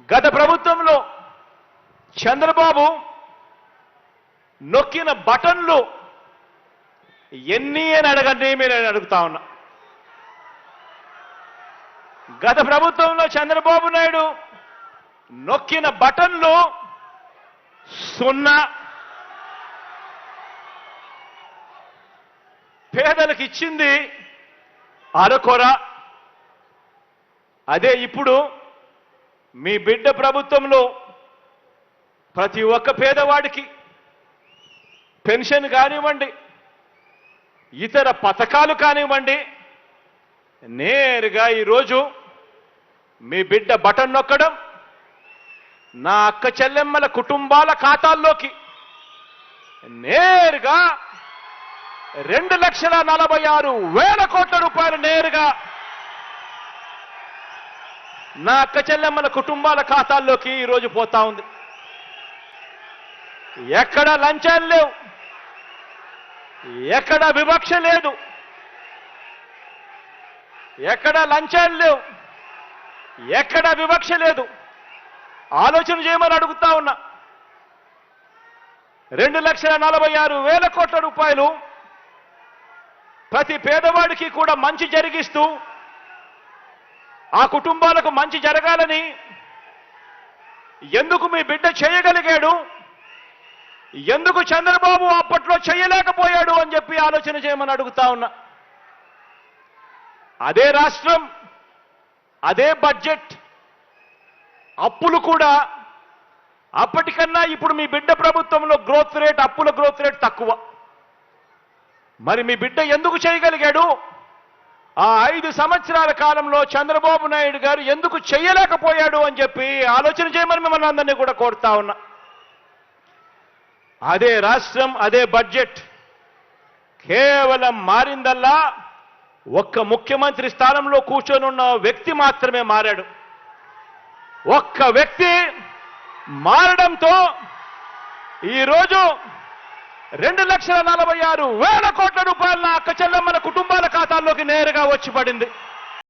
గత ప్రభుత్వంలో చంద్రబాబు నొక్కిన బటన్లు ఎన్ని అని అడగండి మీరు అడుగుతా ఉన్నా. గత ప్రభుత్వంలో చంద్రబాబు నాయుడు నొక్కిన బటన్లు సున్నా. పేదలకు ఇచ్చింది అరకొర. అదే ఇప్పుడు మీ బిడ్డ ప్రభుత్వంలో ప్రతి ఒక్క పేదవాడికి పెన్షన్ కానివ్వండి ఇతర పథకాలు కానివ్వండి నేరుగా ఈరోజు మీ బిడ్డ బటన్ నొక్కడం నా అక్క చెల్లెమ్మల కుటుంబాల ఖాతాల్లోకి నేరుగా రెండు లక్షల నలభై ఆరు వేల కోట్ల రూపాయలు నేరుగా నా అక్క చెల్లెమ్మల కుటుంబాల ఖాతాల్లోకి ఈరోజు పోతా ఉంది. ఎక్కడ లంచాలు లేవు. ఎక్కడ వివక్ష లేదు. ఎక్కడ లంచాలు లేవు. ఎక్కడ వివక్ష లేదు. ఆలోచన చేయమని అడుగుతా ఉన్నా. రెండు లక్షల నలభై ఆరు వేల కోట్ల రూపాయలు ప్రతి పేదవాడికి కూడా మంచి జరిగిస్తూ ఆ కుటుంబాలకు మంచి జరగాలని ఎందుకు మీ బిడ్డ చేయగలిగాడు? ఎందుకు చంద్రబాబు అప్పట్లో చేయలేకపోయాడు అని చెప్పి ఆలోచన చేయమని అడుగుతా ఉన్నా. అదే రాష్ట్రం అదే బడ్జెట్ అప్పులు కూడా అప్పటికన్నా ఇప్పుడు మీ బిడ్డ ప్రభుత్వంలో గ్రోత్ రేట్ అప్పుల గ్రోత్ రేట్ తక్కువ. మరి మీ బిడ్డ ఎందుకు చేయగలిగాడు? ఆ ఐదు సంవత్సరాల కాలంలో చంద్రబాబు నాయుడు గారు ఎందుకు చేయలేకపోయాడు అని చెప్పి ఆలోచన చేయమని మిమ్మల్ని అందరినీ కూడా కోరుతా ఉన్నా. అదే రాష్ట్రం అదే బడ్జెట్ కేవలం మారిందల్లా ఒక్క ముఖ్యమంత్రి స్థానంలో కూర్చొని ఉన్న వ్యక్తి మాత్రమే మారాడు. ఒక్క వ్యక్తి మారడంతో ఈరోజు రెండు లక్షల నలభై ఆరు వేల కోట్ల రూపాయల అక్క చెల్లెమ్మల కుటుంబాల నేరుగా వచ్చి పడింది.